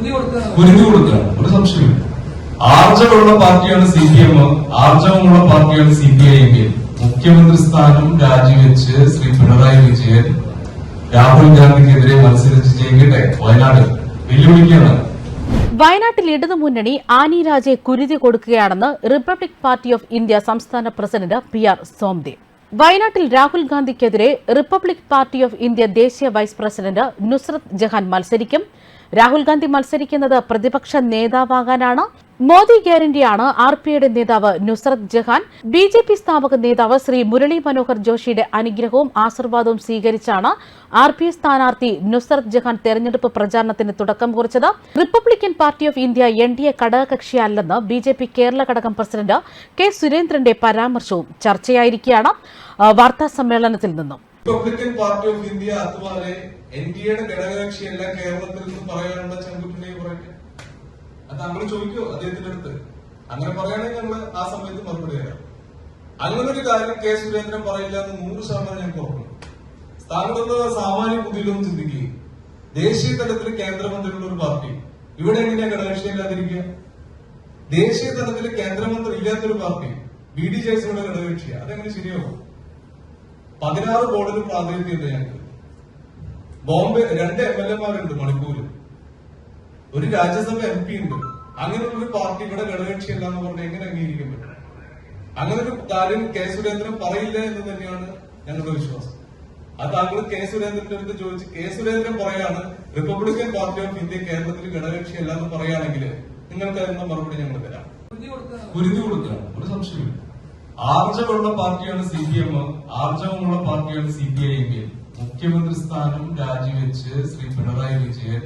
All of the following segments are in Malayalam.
കുരുതി കൊടുക്കുകയാണ് ഒരു സംശയമില്ല ആർജവമുള്ള പാർട്ടിയാണ് സി പി എം ആർജവമുള്ള പാർട്ടിയാണ് സി പി ഐ എങ്കിൽ മുഖ്യമന്ത്രി സ്ഥാനം രാജിവെച്ച് ശ്രീ പിണറായി വിജയൻ രാഹുൽ ഗാന്ധിക്കെതിരെ മത്സരിച്ച് ചെയ്യട്ടെ വയനാട് വെല്ലുവിളിക്കുകയാണ്. വയനാട്ടിൽ ഇടതുമുന്നണി ആനി രാജയെ കുരുതി കൊടുക്കുകയാണെന്ന് റിപ്പബ്ലിക് പാർട്ടി ഓഫ് ഇന്ത്യ സംസ്ഥാന പ്രസിഡന്റ് പി ആർ സോംദേവ് വയനാട്ടിൽ രാഹുൽ ഗാന്ധിക്കെതിരെ റിപ്പബ്ലിക് പാർട്ടി ഓഫ് ഇന്ത്യ ദേശീയ വൈസ് പ്രസിഡന്റ് നുസ്രത് ജഹാൻ മത്സരിക്കും. രാഹുൽ ഗാന്ധി മത്സരിക്കുന്നത് പ്രതിപക്ഷ നേതാവാകാനാണ്. മോദി ഗ്യാരണ്ടിയാണ് ആർ പി ഐയുടെ നേതാവ് Nusrat Jahan. B J P സ്ഥാപക നേതാവ് ശ്രീ മുരളി മനോഹർ ജോഷിയുടെ അനുഗ്രഹവും ആശീർവാദവും സ്വീകരിച്ചാണ് ആർ പി സ്ഥാനാർത്ഥി നുസ്രത് ജഹാൻ തെരഞ്ഞെടുപ്പ് പ്രചാരണത്തിന് തുടക്കം കുറിച്ചത്. Republican party of India N D A ഘടകകക്ഷിയല്ലെന്ന് B J P Kerala ഘടകം പ്രസിഡന്റ് കെ സുരേന്ദ്രന്റെ പരാമർശവും ചർച്ചയായിരിക്കുകയാണ്. വാർത്താ സമ്മേളനത്തിൽ നിന്നും. റിപ്പബ്ലിക്കൻ പാർട്ടി ഓഫ് ഇന്ത്യ അതുപോലെ എൻ ഡി എയുടെ ഘടകകക്ഷിയല്ല കേരളത്തിൽ നിന്ന് പറയാനുള്ള ചങ്കുറ്റുണ്ടെങ്കിൽ പറയട്ടെ അത് നമ്മൾ ചോദിക്കോ അദ്ദേഹത്തിന്റെ അടുത്ത്? അങ്ങനെ പറയുകയാണെങ്കിൽ നമ്മൾ ആ സമയത്ത് മറുപടി തരാം. അങ്ങനെ ഒരു കാര്യം കെ സുരേന്ദ്രൻ പറയില്ല എന്ന് നൂറ് ശതമാനം ഞാൻ പറഞ്ഞു താങ്കളൊന്ന് സാമാന്യ ബുദ്ധിയിലൊന്നും ചിന്തിക്കുകയും ദേശീയ തലത്തിൽ കേന്ദ്രമന്ത്രിയുള്ള ഒരു പാർട്ടി ഇവിടെ എങ്ങനെയാ ഘടകകക്ഷി ഇല്ലാതിരിക്കുക ദേശീയ തലത്തിൽ കേന്ദ്രമന്ത്രി ഇല്ലാത്തൊരു പാർട്ടി ബി ഡി ജെ എസിയുടെ ഘടകകക്ഷിയാ. അതെങ്ങനെ ശരിയാവും? പതിനാറ് കോടിന് പ്രാതിനിധ്യമുണ്ട് ഞങ്ങൾക്ക്. ബോംബെ രണ്ട് എം എൽ എമാരുണ്ട് മണിപ്പൂരിൽ ഒരു രാജ്യസഭ എം പി ഉണ്ട്. അങ്ങനെയുള്ള ഒരു പാർട്ടി ഇവിടെ ഘടകകക്ഷിയല്ല എന്ന് പറഞ്ഞാൽ എങ്ങനെ അംഗീകരിക്കാൻ പറ്റും? അങ്ങനെ ഒരു കാര്യം കെ സുരേന്ദ്രൻ പറയില്ല എന്ന് തന്നെയാണ് ഞങ്ങളുടെ വിശ്വാസം. അത് താങ്കൾ കെ സുരേന്ദ്രന്റെ അടുത്ത് ചോദിച്ച് കെ സുരേന്ദ്രൻ പറയാണ് റിപ്പബ്ലിക്കൻ പാർട്ടി ഓഫ് ഇന്ത്യ കേരളത്തിൽ ഘടകകക്ഷിയല്ല എന്ന് പറയുകയാണെങ്കിൽ നിങ്ങൾക്ക് അതിനുള്ള മറുപടി ഞങ്ങൾ തരാം. കുരുതി കൊടുക്കുകയാണ് ഒരു സംശയമില്ല ആർജവമുള്ള പാർട്ടിയാണ് സി പി എം ആർജവമുള്ള പാർട്ടിയാണ് സി പി ഐ എങ്കിൽ മുഖ്യമന്ത്രി സ്ഥാനം രാജിവെച്ച് ശ്രീ പിണറായി വിജയൻ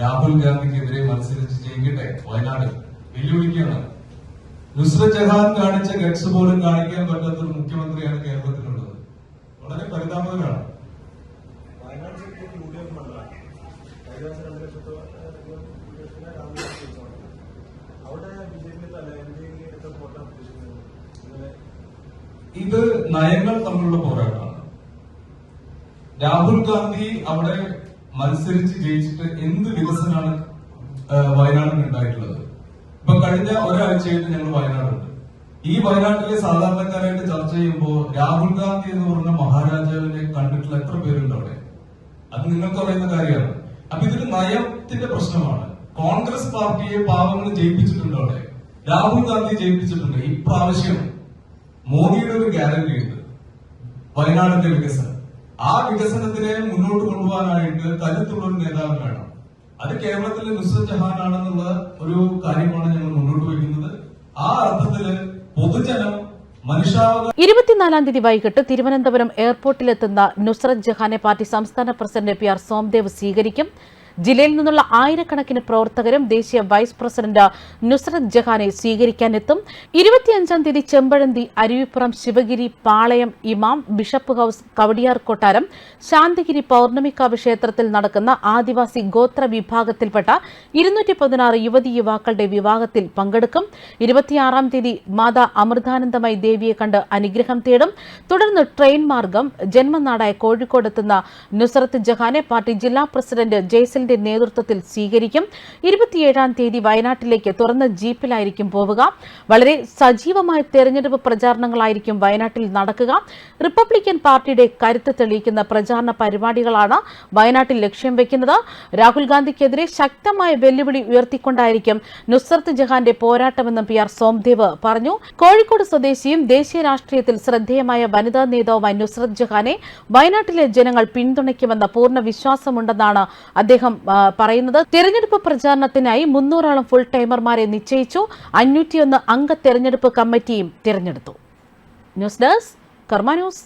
രാഹുൽ ഗാന്ധിക്കെതിരെ മത്സരിച്ച് ജയിക്കട്ടെ? വയനാട്. വെല്ലുവിളിക്കുകയാണ് നുസ്രത് ജഹാൻ കാണിച്ച ഗഡ്സ് പോലും കാണിക്കാൻ പറ്റാത്ത ഒരു മുഖ്യമന്ത്രിയാണ് കേരളത്തിലുള്ളത്. വളരെ പരിതാപകരമാണ് അവിടെ അല്ല എൻ ഡി എ ഇത് നയങ്ങൾ തമ്മിലുള്ള പോരാട്ടമാണ്. രാഹുൽ ഗാന്ധി അവിടെ മത്സരിച്ച് ജയിച്ചിട്ട് എന്ത് വികസനമാണ് വയനാടിന് ഉണ്ടായിട്ടുള്ളത്? ഇപ്പൊ കഴിഞ്ഞ ഒരാഴ്ചയായിട്ട് ഞങ്ങൾ വയനാടുണ്ട്. ഈ വയനാട്ടിലെ സാധാരണക്കാരായിട്ട് ചർച്ച ചെയ്യുമ്പോൾ രാഹുൽ ഗാന്ധി എന്ന് പറഞ്ഞ മഹാരാജാവിനെ കണ്ടിട്ടുള്ള എത്ര പേരുണ്ട് അവിടെ? അത് നിങ്ങൾക്ക് അറിയുന്ന കാര്യമാണ്. അപ്പൊ ഇതൊരു നയത്തിന്റെ പ്രശ്നമാണ്. കോൺഗ്രസ് പാർട്ടിയെ പാവങ്ങൾ ജയിപ്പിച്ചിട്ടുണ്ട് അവിടെ. രാഹുൽ ഗാന്ധി ജയിപ്പിച്ചിട്ടുണ്ട്. ഇപ്രാവശ്യം മോദിയുടെ ഒരു ഗ്യാരണ്ടി ഉണ്ട്. വയനാടിന്റെ വികസനം. ആ വികസനത്തിനെ മുന്നോട്ട് കൊണ്ടുപോകാനായിട്ട് കരുത്തുള്ള ഒരു നേതാവ് വേണം. അത് കേരളത്തിലെ നുസ്രത് ജഹാൻ ആണെന്നുള്ള ഒരു കാര്യമാണ് ഞങ്ങൾ മുന്നോട്ട് വയ്ക്കുന്നത്. ആ അർത്ഥത്തിൽ പൊതുജനം ഇരുപത്തിനാലാം തീയതി വൈകിട്ട് തിരുവനന്തപുരം എയർപോർട്ടിലെത്തുന്ന നുസ്രത് ജഹാനെ പാർട്ടി സംസ്ഥാന പ്രസിഡന്റ് പി ആർ സോംദേവ് സ്വീകരിക്കും. ജില്ലയിൽ നിന്നുള്ള ആയിരക്കണക്കിന് പ്രവർത്തകരും ദേശീയ വൈസ് പ്രസിഡന്റ് നുസ്രത് ജഹാനെ സ്വീകരിക്കാനെത്തും. ഇരുപത്തിയഞ്ചാം തീയതി ചെമ്പഴന്തി അരുവിപ്പുറം ശിവഗിരി പാളയം ഇമാം ബിഷപ്പ് ഹൌസ് കവടിയാർ കൊട്ടാരം ശാന്തിഗിരി പൌർണമിക്കാവ് ക്ഷേത്രത്തിൽ നടക്കുന്ന ആദിവാസി ഗോത്ര വിഭാഗത്തിൽപ്പെട്ട ഇരുന്നൂറ്റി പതിനാറ് യുവതി യുവാക്കളുടെ വിവാഹത്തിൽ പങ്കെടുക്കും. ഇരുപത്തിയാറാം തീയതി മാതാ അമൃതാനന്ദമായി ദേവിയെ കണ്ട് അനുഗ്രഹം തേടും. തുടർന്ന് ട്രെയിൻ മാർഗം ജന്മനാടായ കോഴിക്കോടെത്തുന്ന നുസറത്ത് ജഹാനെ പാർട്ടി ജില്ലാ പ്രസിഡന്റ് ജയ്സലിന്റെ നേതൃത്വത്തിൽ സ്വീകരിക്കും. ഇരുപത്തിയേഴാം തീയതി വയനാട്ടിലേക്ക് തുറന്ന ജീപ്പിലായിരിക്കും പോവുക. വളരെ സജീവമായ തെരഞ്ഞെടുപ്പ് പ്രചാരണങ്ങളായിരിക്കും വയനാട്ടിൽ നടക്കുക. റിപ്പബ്ലിക്കൻ പാർട്ടിയുടെ കരുത്ത് തെളിയിക്കുന്ന പ്രചാരണ പരിപാടികളാണ് വയനാട്ടിൽ ലക്ഷ്യം വെക്കുന്നത്. രാഹുൽ ഗാന്ധിക്കെതിരെ ശക്തമായ വെല്ലുവിളി ഉയർത്തിക്കൊണ്ടായിരിക്കും നുസ്രത്ത് ജഹാന്റെ പോരാട്ടമെന്നും പി ആർ സോംദേവ് പറഞ്ഞു. കോഴിക്കോട് സ്വദേശിയും ദേശീയ രാഷ്ട്രീയത്തിൽ ശ്രദ്ധേയമായ വനിതാ നേതാവുമായ നുസ്രത് ജഹാനെ വയനാട്ടിലെ ജനങ്ങൾ പിന്തുണയ്ക്കുമെന്ന പൂർണ വിശ്വാസമുണ്ടെന്നാണ് അദ്ദേഹം പറയുന്നത് തെരഞ്ഞെടുപ്പ് പ്രചാരണത്തിനായി മുന്നൂറോളം ഫുൾ ടൈമർമാരെ നിശ്ചയിച്ചു. അഞ്ഞൂറ്റിയൊന്ന് അംഗ തെരഞ്ഞെടുപ്പ് കമ്മിറ്റിയും തിരഞ്ഞെടുത്തു. News desk Karma news.